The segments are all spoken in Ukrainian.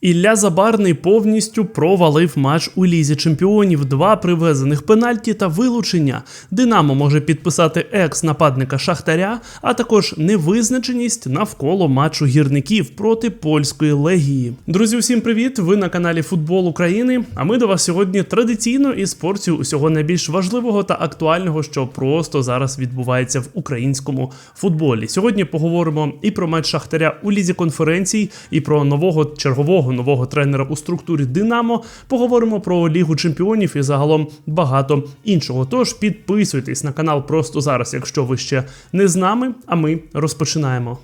Ілля Забарний повністю провалив матч у лізі чемпіонів. Два привезених пенальті та вилучення. Динамо може підписати екс-нападника Шахтаря, а також невизначеність навколо матчу гірників проти польської легії. Друзі, усім привіт! Ви на каналі Футбол України. А ми до вас сьогодні традиційно із порцію усього найбільш важливого та актуального, що просто зараз відбувається в українському футболі. Сьогодні поговоримо і про матч Шахтаря у лізі конференцій, і про нового чергового нового тренера у структурі Динамо. Поговоримо про Лігу Чемпіонів і загалом багато іншого. Тож підписуйтесь на канал просто зараз, якщо ви ще не з нами. А ми розпочинаємо.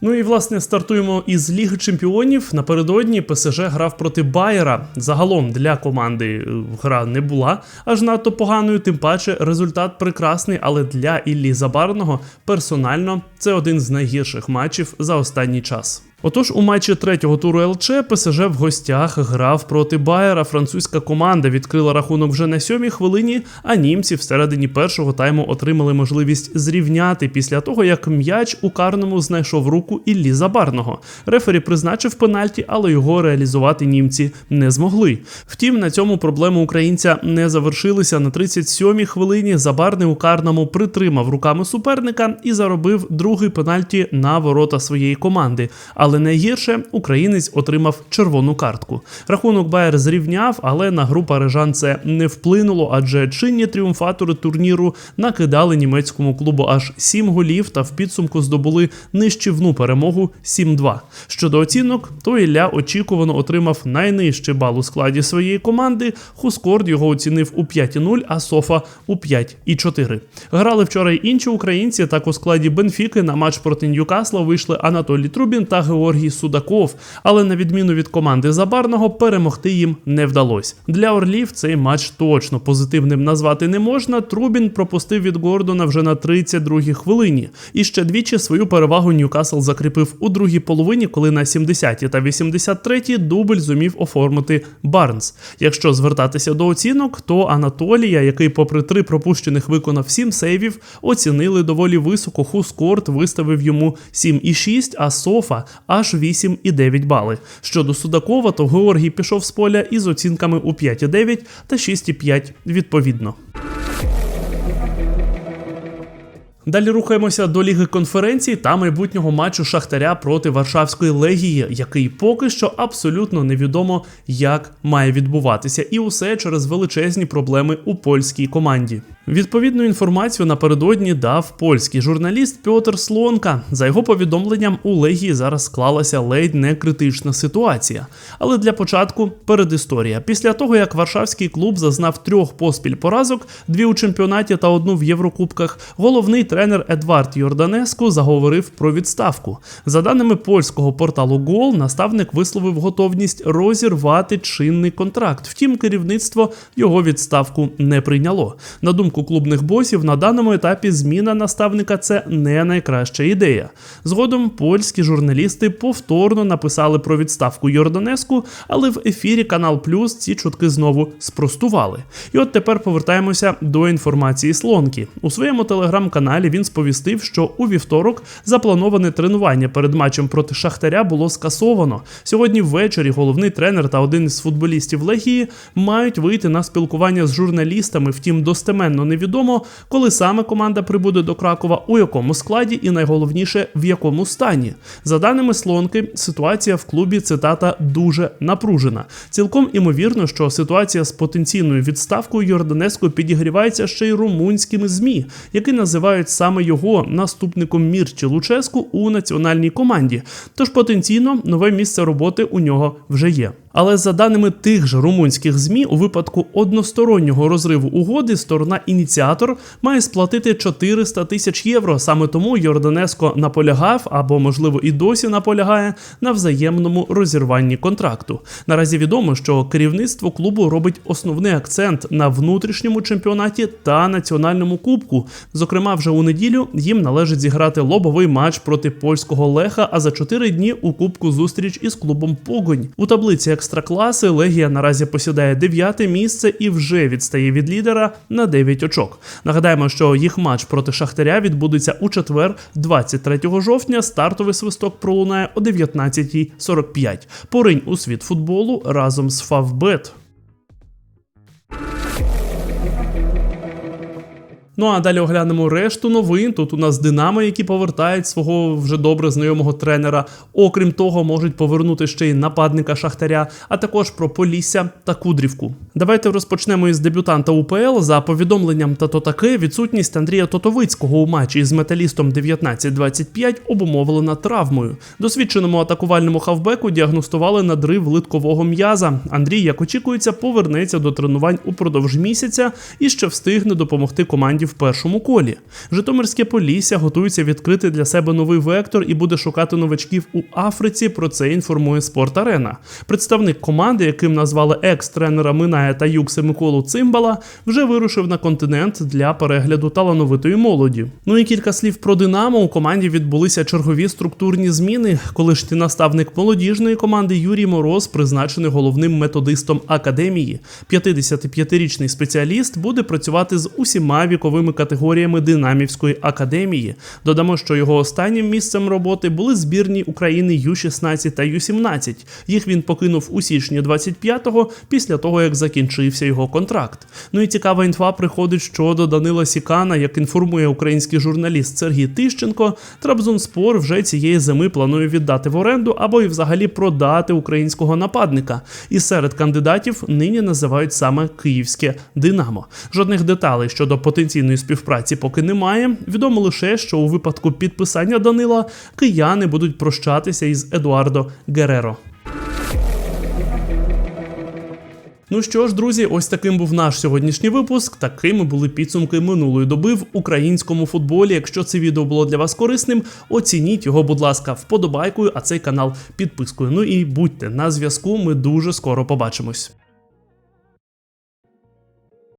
Ну і власне стартуємо із Ліги Чемпіонів. Напередодні ПСЖ грав проти Байера. Загалом для команди е, гра не була аж надто поганою. Тим паче результат прекрасний, але для Іллі Забарного персонально це один з найгірших матчів за останній час. Отож, у матчі третього туру ЛЧ ПСЖ в гостях грав проти Байера. Французька команда відкрила рахунок вже на сьомій хвилині, а німці всередині першого тайму отримали можливість зрівняти після того, як м'яч у карному знайшов руку Іллі Забарного. Рефері призначив пенальті, але його реалізувати німці не змогли. Втім, на цьому проблеми українця не завершилися. На 37-й хвилині Забарний у карному притримав руками суперника і заробив другий пенальті на ворота своєї команди. Але найгірше українець отримав червону картку. Рахунок Байер зрівняв, але на гру парижан це не вплинуло, адже чинні тріумфатори турніру накидали німецькому клубу аж 7 голів та в підсумку здобули нищівну перемогу 7-2. Щодо оцінок, то Ілля очікувано отримав найнижчий бал у складі своєї команди. Хускорд його оцінив у 5,0, а Софа у 5,4. Грали вчора й інші українці. Так у складі Бенфіки на матч проти Ньюкасла вийшли Анатолій Трубін та Георгій Судаков, але на відміну від команди Забарного перемогти їм не вдалося. Для Орлів цей матч точно позитивним назвати не можна. Трубін пропустив від Гордона вже на 32-й хвилині. І ще двічі свою перевагу Ньюкасл закріпив у другій половині, коли на 70-й та 83-й дубль зумів оформити Барнс. Якщо звертатися до оцінок, то Анатолія, який, попри три пропущених, виконав 7 сейвів, оцінили доволі високо. Хускорт виставив йому 7,6, а Софа аж 8,9 бали. Щодо Судакова, то Георгій пішов з поля із оцінками у 5,9 та 6,5 відповідно. Далі рухаємося до Ліги конференцій та майбутнього матчу Шахтаря проти Варшавської легії, який поки що абсолютно невідомо, як має відбуватися, і усе через величезні проблеми у польській команді. Відповідну інформацію напередодні дав польський журналіст Пьотр Слонка. За його повідомленням, у Легії зараз склалася ледь не критична ситуація. Але для початку передісторія. Після того, як Варшавський клуб зазнав трьох поспіль поразок, дві у чемпіонаті та одну в Єврокубках, головний тренер Едвард Йорданеску заговорив про відставку. За даними польського порталу Гол, наставник висловив готовність розірвати чинний контракт. Втім, керівництво його відставку не прийняло. На думку клубних босів, на даному етапі зміна наставника це не найкраща ідея. Згодом польські журналісти повторно написали про відставку Йорданеску, але в ефірі Канал Плюс ці чутки знову спростували. І от тепер повертаємося до інформації Слонки. У своєму телеграм-каналі він сповістив, що у вівторок заплановане тренування перед матчем проти Шахтаря було скасовано. Сьогодні ввечері головний тренер та один із футболістів Легії мають вийти на спілкування з журналістами. Втім, достеменно невідомо, коли саме команда прибуде до Кракова, у якому складі, і найголовніше в якому стані. За даними Слонки, ситуація в клубі цитата дуже напружена. Цілком імовірно, що ситуація з потенційною відставкою Йорданеско підігрівається ще й румунськими змі, які називають саме його наступником Мірчі Луческу у національній команді. Тож потенційно нове місце роботи у нього вже є. Але за даними тих же румунських змі, у випадку одностороннього розриву угоди сторона ініціатор має сплатити 400 тисяч євро. Саме тому Йорданеско наполягав або, можливо, і досі наполягає на взаємному розірванні контракту. Наразі відомо, що керівництво клубу робить основний акцент на внутрішньому чемпіонаті та національному кубку. Зокрема, вже у неділю їм належить зіграти лобовий матч проти польського леха. А за 4 дні у кубку зустріч із клубом Погонь у таблиці екстракласи Легія наразі посідає дев'яте місце і вже відстає від лідера на 9 очок. Нагадаємо, що їх матч проти Шахтаря відбудеться у четвер, 23 жовтня. Стартовий свисток пролунає о 19.45. Поринь у світ футболу разом з Фавбет. Ну а далі оглянемо решту новин. Тут у нас Динамо, які повертають свого вже добре знайомого тренера. Окрім того, можуть повернути ще й нападника Шахтаря, а також про Полісся та Кудрівку. Давайте розпочнемо із дебютанта УПЛ. За повідомленням Тато таке, відсутність Андрія Тотовицького у матчі із металістом 19-25 обумовлена травмою. Досвідченому атакувальному хавбеку діагностували надрив литкового м'яза. Андрій, як очікується, повернеться до тренувань упродовж місяця і ще встигне допомогти команді в першому колі. Житомирське Полісся готується відкрити для себе новий вектор і буде шукати новачків у Африці. Про це інформує Спорт Арена. Представник команди, яким назвали екс-тренера Миная та Юкси Миколу Цимбала, вже вирушив на континент для перегляду талановитої молоді. Ну і кілька слів про Динамо. У команді відбулися чергові структурні зміни. Колишній наставник молодіжної команди Юрій Мороз призначений головним методистом академії. 55-річний спеціаліст буде працювати з усіма віковими категоріями Динамівської академії. Додамо, що його останнім місцем роботи були збірні України Ю-16 та Ю-17. Їх він покинув у січні 25-го після того, як закінчився його контракт. Ну і цікава інфа приходить щодо Данила Сікана, як інформує український журналіст Сергій Тищенко. Трабзонспор вже цієї зими планує віддати в оренду або і взагалі продати українського нападника. І серед кандидатів нині називають саме київське Динамо. Жодних деталей щодо потенційної співпраці поки немає. Відомо лише, що у випадку підписання Данила кияни будуть прощатися із Едуардо Гереро. Ну що ж, друзі, ось таким був наш сьогоднішній випуск. Такими були підсумки минулої доби в українському футболі. Якщо це відео було для вас корисним, оцініть його, будь ласка, вподобайкою, а цей канал підпискою. Ну і будьте на зв'язку. Ми дуже скоро побачимось.